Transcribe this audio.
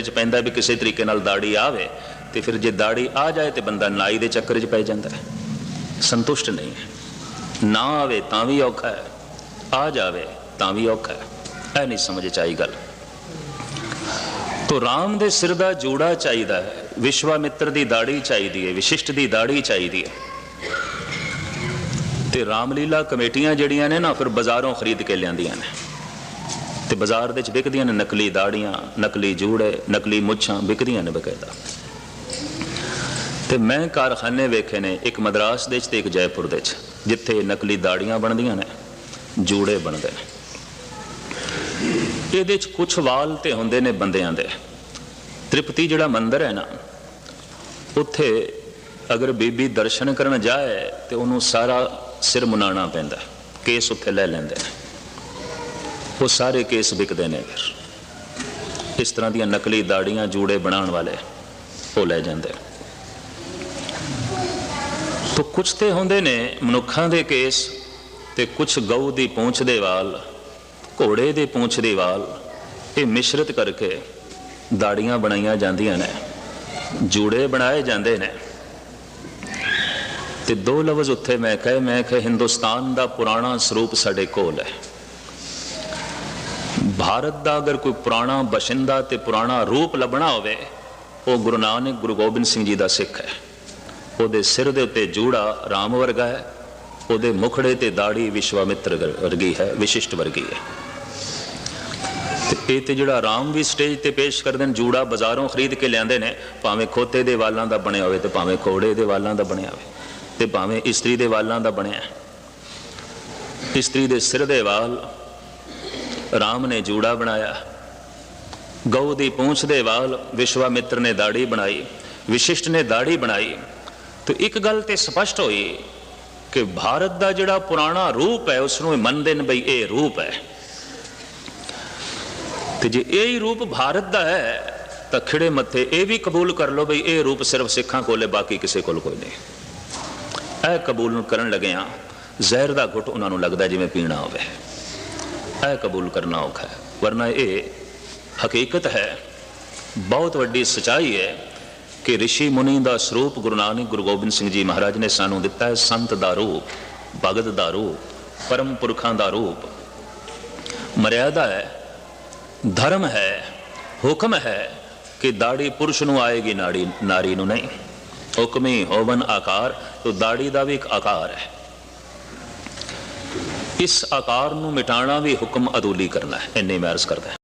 ਚੱਕਰ 'ਚ ਪੈਂਦਾ ਵੀ ਕਿਸੇ ਤਰੀਕੇ ਨਾਲ ਦਾੜੀ ਆਵੇ ਤੇ ਫਿਰ ਜੇ ਦਾੜੀ ਆ ਜਾਏ ਤੇ ਬੰਦਾ ਨਾਈ ਦੇ ਚੱਕਰ 'ਚ ਪੈ ਜਾਂਦਾ ਹੈ। ਸੰਤੁਸ਼ਟ ਨਹੀਂ ਹੈ। ਨਾ ਆਵੇ ਤਾਂ ਵੀ ਔਖਾ ਹੈ। ਆ ਜਾਵੇ ਤਾਂ ਵੀ ਔਖਾ ਹੈ। ਇਹ ਨਹੀਂ ਸਮਝ ਚ ਆਈ ਗੱਲ। ਤੋ ਰਾਮ ਦੇ ਸਿਰ ਦਾ ਜੋੜਾ ਚਾਹੀਦਾ ਹੈ। ਵਿਸ਼ਵਾਮਿੱਤਰ ਦੀ ਦਾੜੀ ਚਾਹੀਦੀ ਹੈ। ਵਿਸ਼ਿਸ਼ਟ ਦੀ ਦਾੜੀ ਚਾਹੀਦੀ ਹੈ। ਤੇ ਰਾਮਲੀਲਾ ਕਮੇਟੀਆਂ ਜਿਹੜੀਆਂ ਨੇ ਨਾ, ਫਿਰ ਬਾਜ਼ਾਰੋਂ ਖਰੀਦ ਕੇ ਲਿਆਂਦੀਆਂ ਨੇ। ਤੇ ਬਾਜ਼ਾਰ ਦੇ ਵਿੱਚ ਵਿਕਦੀਆਂ ਨੇ ਨਕਲੀ ਦਾੜੀਆਂ, ਨਕਲੀ ਜੂੜੇ, ਨਕਲੀ ਮੁੱਛਾਂ ਵਿਕਦੀਆਂ ਨੇ ਬਕਾਇਦਾ। ਤੇ ਮੈਂ ਕਾਰਖਾਨੇ ਵੇਖੇ ਨੇ ਇੱਕ ਮਦਰਾਸ ਦੇ ਵਿੱਚ ਤੇ ਇੱਕ ਜੈਪੁਰ ਦੇ ਵਿੱਚ, ਜਿੱਥੇ ਨਕਲੀ ਦਾੜੀਆਂ ਬਣਦੀਆਂ ਨੇ, ਜੂੜੇ ਬਣਦੇ ਨੇ। ਇਹਦੇ ਵਿੱਚ ਕੁਝ ਵਾਲ ਤੇ ਹੁੰਦੇ ਨੇ ਬੰਦਿਆਂ ਦੇ। ਤ੍ਰਿਪਤੀ ਜਿਹੜਾ ਮੰਦਿਰ ਹੈ ਨਾ, ਉੱਥੇ ਅਗਰ ਬੀਬੀ ਦਰਸ਼ਨ ਕਰਨ ਜਾਏ ਤੇ ਉਹਨੂੰ ਸਾਰਾ ਸਿਰ ਮੁਨਾਣਾ ਪੈਂਦਾ, ਕੇਸ ਉੱਥੇ ਲੈ ਲੈਂਦੇ ਨੇ। ਉਹ ਸਾਰੇ ਕੇਸ ਵਿਕਦੇ ਨੇ ਫਿਰ। ਇਸ ਤਰ੍ਹਾਂ ਦੀਆਂ ਨਕਲੀ ਦਾੜੀਆਂ ਜੂੜੇ ਬਣਾਉਣ ਵਾਲੇ ਉਹ ਲੈ ਜਾਂਦੇ। ਨੇ ਤੋ ਕੁਝ ਤੇ ਹੁੰਦੇ ਨੇ ਮਨੁੱਖਾਂ ਦੇ ਕੇਸ ਤੇ ਕੁਝ ਗਊ ਦੀ ਪੂੰਛ ਦੇ ਵਾਲ, ਘੋੜੇ ਦੇ ਪੂੰਛ ਦੇ ਵਾਲ, ਇਹ ਮਿਸ਼ਰਤ ਕਰਕੇ ਦਾੜੀਆਂ ਬਣਾਈਆਂ ਜਾਂਦੀਆਂ ਨੇ, ਜੂੜੇ ਬਣਾਏ ਜਾਂਦੇ ਨੇ। ਤੇ ਦੋ ਲਫ਼ਜ਼ ਉੱਥੇ ਮੈਂ ਕਹੇ, ਮੈਂ ਕਿ ਹਿੰਦੁਸਤਾਨ ਦਾ ਪੁਰਾਣਾ ਸਰੂਪ ਸਾਡੇ ਕੋਲ ਹੈ। ਭਾਰਤ ਦਾ ਅਗਰ ਕੋਈ ਪੁਰਾਣਾ ਬਸ਼ਿੰਦਾ ਤੇ ਪੁਰਾਣਾ ਰੂਪ ਲੱਭਣਾ ਹੋਵੇ, ਉਹ ਗੁਰੂ ਨਾਨਕ, ਗੁਰੂ ਗੋਬਿੰਦ ਸਿੰਘ ਜੀ ਦਾ ਸਿੱਖ ਹੈ ਉਹਦੇ ਸਿਰ ਦੇ ਉੱਤੇ ਜੂੜਾ ਰਾਮ ਵਰਗਾ ਹੈ, ਉਹਦੇ ਮੁਖੜੇ ਤੇ ਦਾੜੀ ਵਿਸ਼ਵਾਮਿੱਤਰ ਵਰ- ਵਰਗੀ ਹੈ, ਵਿਸ਼ਿਸ਼ਟ ਵਰਗੀ ਹੈ ਤੇ ਇਹ ਤੇ ਜਿਹੜਾ ਰਾਮ ਵੀ ਸਟੇਜ ਤੇ ਪੇਸ਼ ਕਰਦੇ ਨੇ, ਜੂੜਾ ਬਾਜ਼ਾਰੋਂ ਖਰੀਦ ਕੇ ਲਿਆਂਦੇ ਨੇ, ਭਾਵੇਂ ਖੋਤੇ ਦੇ ਵਾਲਾਂ ਦਾ ਬਣਿਆ ਹੋਵੇ ਤੇ ਭਾਵੇਂ ਕੋੜੇ ਦੇ ਵਾਲਾਂ ਦਾ ਬਣਿਆ ਹੋਵੇ ਤੇ ਭਾਵੇਂ ਇਸਤਰੀ ਦੇ ਵਾਲਾਂ ਦਾ ਬਣਿਆ ਹੈ। ਇਸਤਰੀ ਦੇ ਸਿਰ ਦੇ ਵਾਲ ਰਾਮ ਨੇ ਜੂੜਾ ਬਣਾਇਆ। ਗਊ ਦੀ ਪੂੰਛ ਦੇ ਵਾਲ ਵਿਸ਼ਵਾਮਿੱਤਰ ਨੇ ਦਾੜੀ ਬਣਾਈ, ਵਿਸ਼ਿਸ਼ਟ ਨੇ ਦਾੜੀ ਬਣਾਈ। ਤੇ ਇੱਕ ਗੱਲ ਤੇ ਸਪਸ਼ਟ ਹੋਈ ਕਿ ਭਾਰਤ ਦਾ ਜਿਹੜਾ ਪੁਰਾਣਾ ਰੂਪ ਹੈ ਉਸ ਨੂੰ ਮੰਨਦੇ ਨੇ ਬਈ ਇਹ ਰੂਪ ਹੈ। ਤੇ ਜੇ ਇਹ ਹੀ ਰੂਪ ਭਾਰਤ ਦਾ ਹੈ, ਤਾਂ ਖਿੜੇ ਮੱਥੇ ਇਹ ਵੀ ਕਬੂਲ ਕਰ ਲਓ ਬਈ ਇਹ ਰੂਪ ਸਿਰਫ ਸਿੱਖਾਂ ਕੋਲ, ਬਾਕੀ ਕਿਸੇ ਕੋਲ ਕੋਈ ਨਹੀਂ। ਇਹ ਕਬੂਲ ਕਰਨ ਲੱਗਿਆ ਜ਼ਹਿਰ ਦਾ ਘੁੱਟ ਉਹਨਾਂ ਨੂੰ ਲੱਗਦਾ ਜਿਵੇਂ ਪੀਣਾ ਹੋਵੇ। ਇਹ ਕਬੂਲ ਕਰਨਾ ਔਖਾ ਹੈ। ਵਰਨਾ ਇਹ ਹਕੀਕਤ ਹੈ, ਬਹੁਤ ਵੱਡੀ ਸਚਾਈ ਹੈ ਕਿ ઋષਿ ਮੁਨੀ ਦਾ ਸਰੂਪ ਗੁਰੂ ਨਾਨਕ ਗੁਰੂ ਗੋਬਿੰਦ ਸਿੰਘ ਜੀ ਮਹਾਰਾਜ ਨੇ ਸਾਨੂੰ ਦਿੱਤਾ ਹੈ, ਸੰਤ ਦਾ ਰੂਪ, ਭਗਤ ਦਾ ਰੂਪ, ਪਰਮ ਪੁਰਖਾਂ ਦਾ ਰੂਪ। ਮਰਿਆਦਾ ਹੈ, ਧਰਮ ਹੈ, ਹੁਕਮ ਹੈ ਕਿ ਦਾੜੀ ਪੁਰਸ਼ ਨੂੰ ਆਏਗੀ ਨਾੜੀ, ਨਾਰੀ ਨੂੰ ਨਹੀਂ। ਹੁਕਮੀ ਹੋਵਨ ਆਕਾਰ, ਤੋ ਦਾੜੀ ਦਾ ਵੀ ਇੱਕ ਆਕਾਰ ਹੈ। ਇਸ ਆਕਾਰ ਨੂੰ ਮਿਟਾਣਾ ਵੀ ਹੁਕਮ ਅਦੂਲੀ ਕਰਨਾ ਹੈ ਇੰਨੇ ਮੈਂ ਅਰਜ਼ ਕਰਦਾ